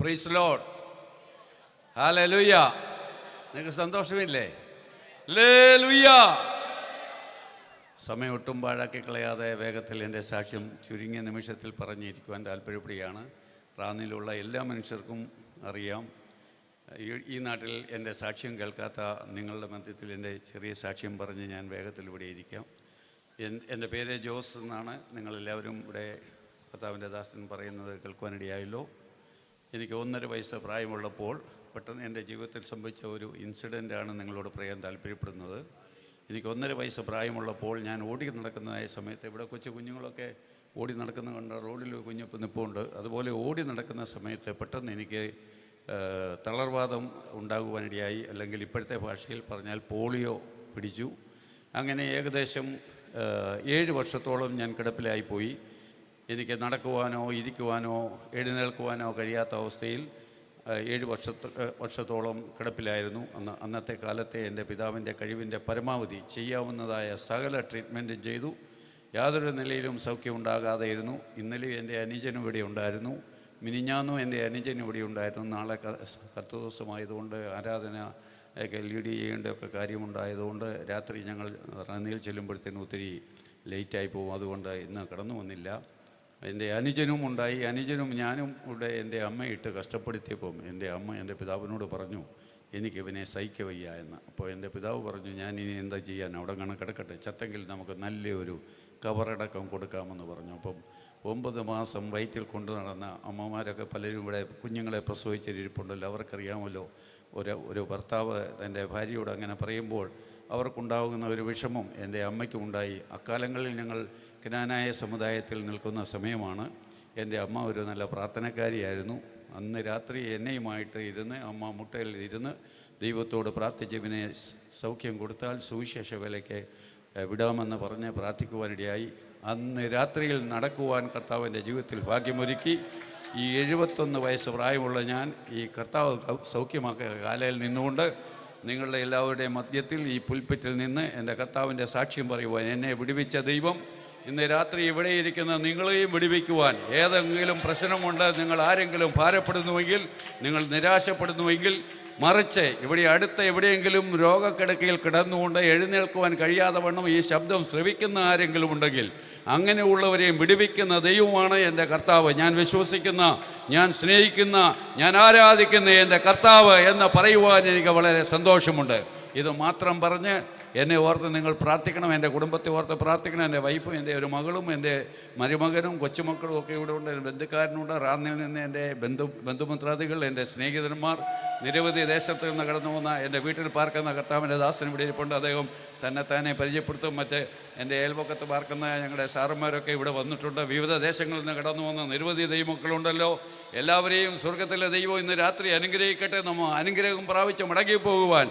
പ്രീസ് load ഹാലലുയ്യ നിങ്ങൾക്ക് സന്തോഷമില്ലേ? ലേ ലുയ്യ സമയം ഒട്ടും പാഴാക്കി കളയാതെ വേഗത്തിൽ എന്റെ സാക്ഷ്യം ചുരുങ്ങിയ നിമിഷത്തിൽ പറഞ്ഞിരിക്കുവാൻ താല്പര്യപ്പെടുകയാണ്. റാന്നിലുള്ള എല്ലാ മനുഷ്യർക്കും അറിയാം. ഈ നാട്ടിൽ എന്റെ സാക്ഷ്യം കേൾക്കാത്ത നിങ്ങളുടെ മധ്യത്തിൽ എന്റെ ചെറിയ സാക്ഷ്യം പറഞ്ഞ് ഞാൻ വേഗത്തിൽ ഇവിടെ ഇരിക്കാം. എൻ- എന്റെ പേര് ജോസ് എന്നാണ്. നിങ്ങളെല്ലാവരും ഇവിടെ കർത്താവിന്റെ ദാസൻ പറയുന്നത് കേൾക്കുവാനിടയായല്ലോ. എനിക്ക് ഒന്നര വയസ്സ് പ്രായമുള്ളപ്പോൾ പെട്ടെന്ന് എന്റെ ജീവിതത്തിൽ സംഭവിച്ച ഒരു ഇൻസിഡന്റാണ് നിങ്ങളോട് പറയാൻ താല്പര്യപ്പെടുന്നത്. എനിക്ക് ഒന്നര വയസ്സ് പ്രായമുള്ളപ്പോൾ ഞാൻ ഓടി നടക്കുന്നതായ സമയത്ത് ഇവിടെ കൊച്ചു കുഞ്ഞുങ്ങളൊക്കെ ഓടി നടക്കുന്ന കണ്ട റോഡിൽ കുഞ്ഞപ്പം നിൽപ്പുണ്ട് അതുപോലെ ഓടി നടക്കുന്ന സമയത്ത് പെട്ടെന്ന് എനിക്ക് തളർവാദം ഉണ്ടാകുവാനിടയായി. അല്ലെങ്കിൽ ഇപ്പോഴത്തെ ഭാഷയിൽ പറഞ്ഞാൽ പോളിയോ പിടിച്ചു. അങ്ങനെ ഏകദേശം ഏഴ് വർഷത്തോളം ഞാൻ കിടപ്പിലായിപ്പോയി. എനിക്ക് നടക്കുവാനോ ഇരിക്കുവാനോ എഴുന്നേൽക്കുവാനോ കഴിയാത്ത അവസ്ഥയിൽ ഏഴ് വർഷത്ത് വർഷത്തോളം കിടപ്പിലായിരുന്നു. അന്ന് അന്നത്തെ കാലത്തെ എന്റെ പിതാവിന്റെ കഴിവിന്റെ പരമാവധി ചെയ്യാവുന്നതായ സകല ട്രീറ്റ്മെന്റും ചെയ്തു. യാതൊരു നിലയിലും സൗഖ്യമുണ്ടാകാതെയിരുന്നു ഇന്നലെ എന്റെ അനുജനും ഇവിടെ ഉണ്ടായിരുന്നു. മിനിഞ്ഞാന്നും എന്റെ അനുജനും ഇവിടെ ഉണ്ടായിരുന്നു. നാളെ കത്ത് ദിവസമായതുകൊണ്ട് ആരാധന ഒക്കെ ലീഡ് ചെയ്യേണ്ടതൊക്കെ കാര്യമുണ്ടായതുകൊണ്ട് രാത്രി ഞങ്ങൾ റാന്നിയിൽ ചെല്ലുമ്പോഴത്തേനും ഒത്തിരി ലേറ്റായി പോകും. അതുകൊണ്ട് ഇന്ന് കടന്നു വന്നില്ല. എന്റെ അനുജനും ഉണ്ടായി. അനുജനും ഞാനും ഇവിടെ എന്റെ അമ്മയിട്ട് കഷ്ടപ്പെടുത്തിയപ്പം എന്റെ അമ്മ എന്റെ പിതാവിനോട് പറഞ്ഞു എനിക്ക് ഇവനെ സഹിക്കവയ്യ എന്ന്. അപ്പോൾ എന്റെ പിതാവ് പറഞ്ഞു ഞാൻ ഇനി എന്താ ചെയ്യാൻ? അവിടെ കണക്ക് കിടക്കട്ടെ. ചത്തെങ്കിൽ നമുക്ക് നല്ലൊരു കവറടക്കം കൊടുക്കാമെന്ന് പറഞ്ഞു. അപ്പം ഒമ്പത് മാസം വയറ്റിൽ കൊണ്ടു നടന്ന അമ്മമാരൊക്കെ പലരും ഇവിടെ കുഞ്ഞുങ്ങളെ പ്രസവിച്ചിരിപ്പുണ്ടല്ലോ. അവർക്കറിയാമല്ലോ ഒരു ഒരു ഭർത്താവ് തന്റെ ഭാര്യയോട് അങ്ങനെ പറയുമ്പോൾ അവർക്കുണ്ടാകുന്ന ഒരു വിഷമം എന്റെ അമ്മയ്ക്കുമുണ്ടായി അക്കാലങ്ങളിൽ ഞങ്ങൾ കിനാനായ സമുദായത്തിൽ നിൽക്കുന്ന സമയമാണ്. എന്റെ അമ്മ ഒരു നല്ല പ്രാർത്ഥനക്കാരിയായിരുന്നു. അന്ന് രാത്രി എന്നെയുമായിട്ട് ഇരുന്ന് അമ്മ മുട്ടയിൽ ഇരുന്ന് ദൈവത്തോട് പ്രാർത്ഥിച്ച് ഇവനെ സൗഖ്യം കൊടുത്താൽ സുവിശേഷ വിലയ്ക്ക് വിടാമെന്ന് പറഞ്ഞ് പ്രാർത്ഥിക്കുവാനിടയായി. അന്ന് രാത്രിയിൽ നടക്കുവാൻ കർത്താവിന്റെ ജീവിതത്തിൽ ഭാഗ്യമൊരുക്കി. ഈ എഴുപത്തൊന്ന് വയസ്സ് പ്രായമുള്ള ഞാൻ ഈ കർത്താവ് സൗഖ്യമാക്കിയ കാലയിൽ നിന്നുകൊണ്ട് നിങ്ങളുടെ എല്ലാവരുടെയും മധ്യത്തിൽ ഈ പുൽപ്പറ്റിൽ നിന്ന് എന്റെ കർത്താവിന്റെ സാക്ഷ്യം പറയുവാൻ എന്നെ വിടുവിച്ച ദൈവം. ഇന്ന് രാത്രി ഇവിടെ ഇരിക്കുന്ന നിങ്ങളെയും വിടുവിക്കുവാൻ ഏതെങ്കിലും പ്രശ്നം നിങ്ങൾ ആരെങ്കിലും ഭാരപ്പെടുന്നുവെങ്കിൽ നിങ്ങൾ നിരാശപ്പെടുന്നുവെങ്കിൽ മറിച്ച് ഇവിടെ അടുത്ത എവിടെയെങ്കിലും രോഗക്കിടക്കയിൽ കിടന്നുകൊണ്ട് എഴുന്നേൽക്കുവാൻ കഴിയാതെ വണ്ണം ഈ ശബ്ദം ശ്രവിക്കുന്ന ആരെങ്കിലും ഉണ്ടെങ്കിൽ അങ്ങനെയുള്ളവരെയും വിടുവിക്കുന്ന ദൈവമാണ് എന്റെ കർത്താവ്. ഞാൻ വിശ്വസിക്കുന്ന ഞാൻ സ്നേഹിക്കുന്ന ഞാൻ ആരാധിക്കുന്ന എന്റെ കർത്താവ് എന്ന് പറയുവാൻ എനിക്ക് വളരെ സന്തോഷമുണ്ട്. ഇത് മാത്രം പറഞ്ഞ് എന്നെ ഓർത്ത് നിങ്ങൾ പ്രാർത്ഥിക്കണം എന്റെ കുടുംബത്തെ ഓർത്ത് പ്രാർത്ഥിക്കണം എന്റെ വൈഫും എന്റെ ഒരു മകളും എന്റെ മരുമകനും കൊച്ചുമക്കളും ഒക്കെ ഇവിടെ ഉണ്ട് എന്റെ ബന്ധുക്കാരനുണ്ട് റാന്നിൽ നിന്ന് എന്റെ ബന്ധു ബന്ധുമിത്രാദികൾ എന്റെ സ്നേഹിതന്മാർ നിരവധി ദേശത്ത് നിന്ന് കടന്നു പോകുന്ന എന്റെ വീട്ടിൽ പാർക്കുന്ന കർത്താവിന്റെ ദാസൻ ഇവിടെ ഇരിപ്പുണ്ട്. അദ്ദേഹം തന്നെ തന്നെ പരിചയപ്പെടുത്തും. മറ്റ് എന്റെ അയൽപക്കത്ത് പാർക്കുന്ന ഞങ്ങളുടെ സാറന്മാരൊക്കെ ഇവിടെ വന്നിട്ടുണ്ട്. വിവിധ ദേശങ്ങളിൽ നിന്ന് കടന്നു വന്ന നിരവധി ദൈവമക്കളുണ്ടല്ലോ. എല്ലാവരെയും സ്വർഗത്തിലെ ദൈവം ഇന്ന് രാത്രി അനുഗ്രഹിക്കട്ടെ. നമ്മൾ അനുഗ്രഹം പ്രാപിച്ച് മടങ്ങി പോകുവാൻ